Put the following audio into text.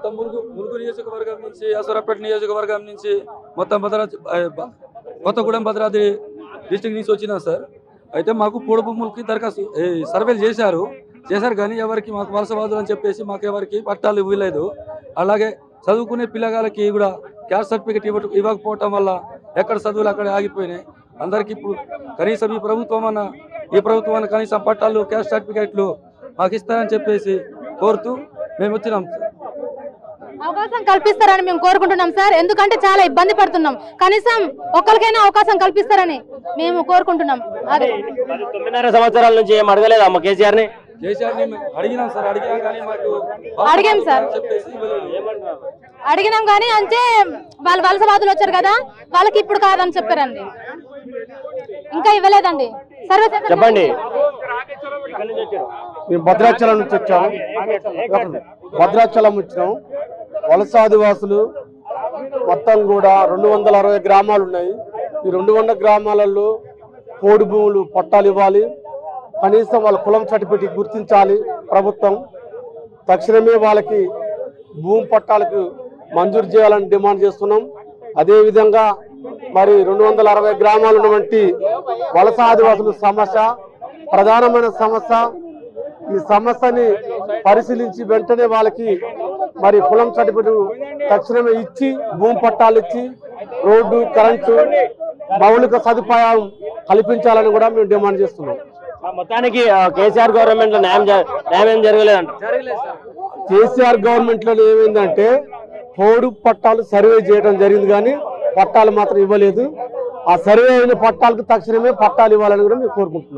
మొత్తం మురుగు మురుగు నియోజకవర్గం నుంచి అసూరపేట నియోజకవర్గం నుంచి మొత్తం భద్రాద్రి కొత్తగూడెం భద్రాద్రి డిస్టిక్ నుంచి వచ్చినాం సార్. అయితే మాకు పూడ భూములకి దరఖాస్తు సర్వేలు చేశారు. చేశారు కానీ ఎవరికి మాకు వలసవాదులు అని చెప్పేసి మాకు ఎవరికి పట్టాలు ఇవ్వలేదు. అలాగే చదువుకునే పిల్లగాళ్ళకి కూడా క్యాస్ట్ సర్టిఫికేట్ ఇవ్వ ఇవ్వకపోవటం వల్ల ఎక్కడ చదువులు అక్కడ ఆగిపోయినాయి. అందరికీ ఇప్పుడు కనీసం ఈ ప్రభుత్వం అన్న ఈ ప్రభుత్వం అన్న కనీసం పట్టాలు క్యాస్ట్ సర్టిఫికేట్లు మాకు ఇస్తారని చెప్పేసి కోరుతూ మేము వచ్చినాం అవకాశం కల్పిస్తారని మేము కోరుకుంటున్నాం సార్. ఎందుకంటే చాలా ఇబ్బంది పడుతున్నాం. కనీసం ఒక్కరికైనా అవకాశం కల్పిస్తారని మేము కోరుకుంటున్నాం. అదే. తొమ్మిదిన్నర సంవత్సరాల నుంచి ఏం అడగలేదు అమ్మ కేసీఆర్ని అడిగినాం సార్. అడిగినా కానీ మాకు అడిగాం సార్. అడిగినాం కానీ అంటే వాళ్ళు వలసవాదులు వచ్చారు కదా వాళ్ళకి ఇప్పుడు కాదని చెప్పారండి. ఇంకా ఇవ్వలేదండి. సర్వే. చెప్పండి? మేము భద్రాచలం నుంచి వచ్చాము. భద్రాచలం వచ్చినాం వలస ఆదివాసులు మొత్తం కూడా రెండు వందల అరవై గ్రామాలు ఉన్నాయి. ఈ రెండు వందల గ్రామాలలో పోడు భూములు పట్టాలు ఇవ్వాలి. కనీసం వాళ్ళ కులం సర్టిఫికేట్ గుర్తించాలి ప్రభుత్వం. తక్షణమే వాళ్ళకి భూమి పట్టాలకు మంజూరు చేయాలని డిమాండ్ చేస్తున్నాం. అదేవిధంగా మరి రెండు వందల అరవై గ్రామాలు ఉన్నటువంటి వలస ఆదివాసుల సమస్య ప్రధానమైన సమస్య ఈ సమస్యని పరిశీలించి వెంటనే వాళ్ళకి మరి కులం సర్టిఫికెట్ తక్షణమే ఇచ్చి భూమి పట్టాలు ఇచ్చి రోడ్డు కరెంటు మౌలిక సదుపాయం కల్పించాలని కూడా మేము డిమాండ్ చేస్తున్నాం. మొత్తానికి కేసీఆర్ గవర్నమెంట్లో న్యాయం జ- న్యాయం ఏం జరగలేదంట. కేసీఆర్ గవర్నమెంట్లో ఏమైందంటే పోడు పట్టాలు సర్వే చేయడం జరిగింది కానీ పట్టాలు మాత్రం ఇవ్వలేదు. ఆ సర్వే అయిన పట్టాలకు తక్షణమే పట్టాలు ఇవ్వాలని కూడా మేము కోరుకుంటున్నాం.